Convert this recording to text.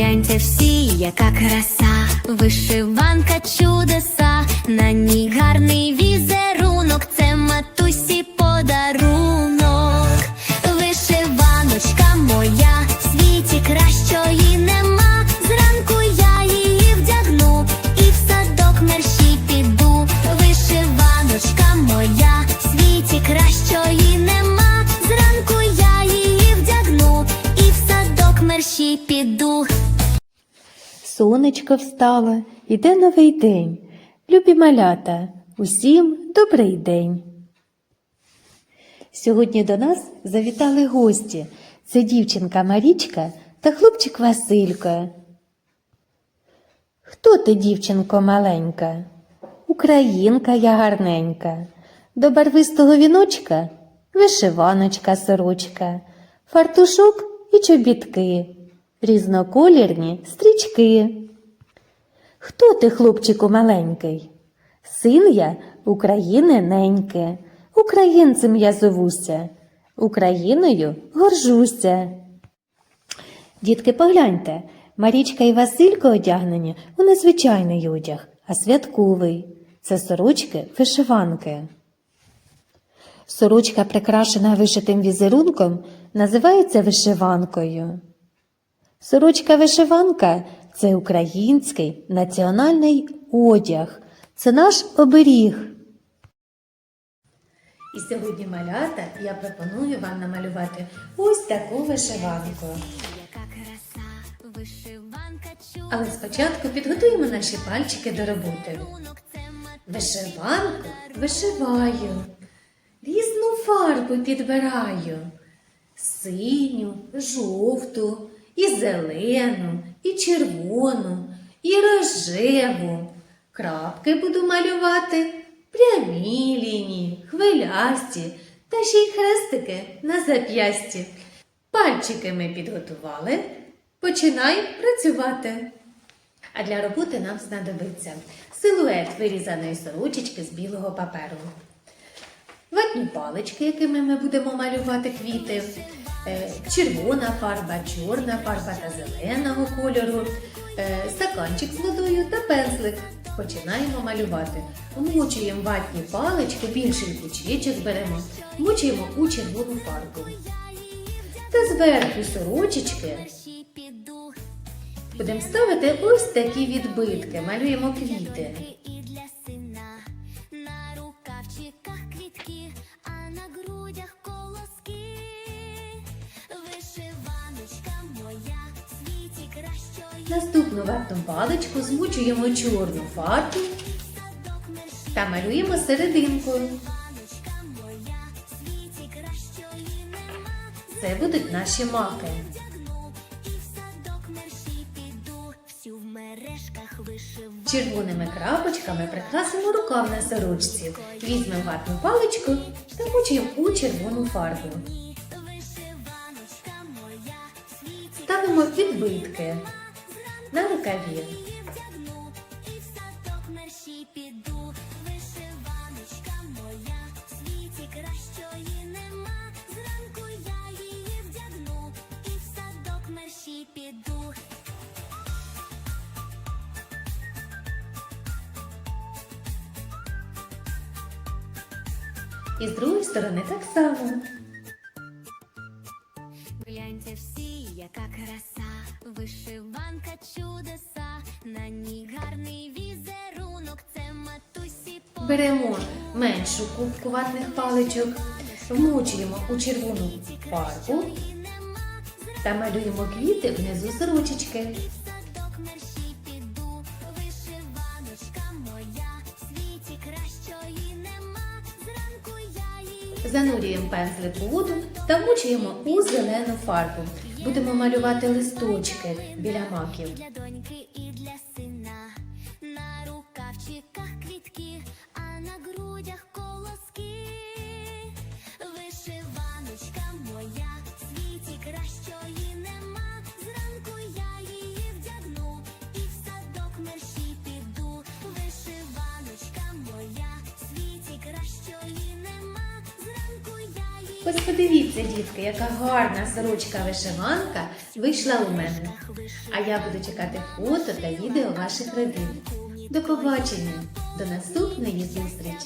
Гляньте всі, яка краса, вишиванка чудеса, на ній гарний візерунок, Сонечко встало, іде новий день. Любі малята, усім добрий день. Сьогодні до нас завітали гості. Це дівчинка Марічка та хлопчик Василько. Хто ти, дівчинко маленька? Українка я гарненька. До барвистого віночка вишиваночка сорочка, фартушок і чобітки, різноколірні стрічки. Хто ти, хлопчику маленький? Син я України неньки, українцем я зовуся, Україною горжуся. Дітки, погляньте, Марічка і Василько одягнені у незвичайний одяг, а святковий. Це сорочки вишиванки. Сорочка, прикрашена вишитим візерунком, називається вишиванкою. Сорочка вишиванка це український національний одяг, це наш оберіг. І сьогодні малята я пропоную вам намалювати ось таку вишиванку. Але спочатку підготуємо наші пальчики до роботи. Вишиванку вишиваю, різну фарбу підбираю. Синю, жовту, і зелену, і червону, і рожеву. Крапки буду малювати, прямі лінії, хвилясті та ще й хрестики на зап'ясті. Пальчики ми підготували. Починай працювати. А для роботи нам знадобиться силует вирізаної сорочечки з білого паперу, ватні палички, якими ми будемо малювати квіти, червона фарба, чорна фарба та зеленого кольору, е, стаканчик з водою та пензлик. Починаємо малювати. Вмочуємо ватні палички, більший кучечок беремо, вмочуємо у червону фарбу. Та зверху сорочечки Будемо ставити ось такі відбитки, малюємо квіти. Наступну ватну паличку змучуємо чорну фарбу та малюємо нема. Це будуть наші маки. Червоними крапочками прикрасимо рукав на сорочці. Візьмемо ватну паличку та мучуємо у червону фарбу. Ставимо відбитки на рукаві. і з другої сторони так само. Гляньте всі, яка краса, вишиванка чудеса, на ній гарний візерунок, це матусі по Беремо меншу кубку ватних паличок, вмочуємо у червону фарбу та малюємо квіти внизу сорочечки. Занурюємо пензлик у воду та вмочуємо у зелену фарбу. Будемо малювати листочки біля маків. Ось подивіться, дітки, яка гарна сорочка вишиванка вийшла у мене. А я буду чекати фото та відео ваших робіт. До побачення, до наступної зустрічі!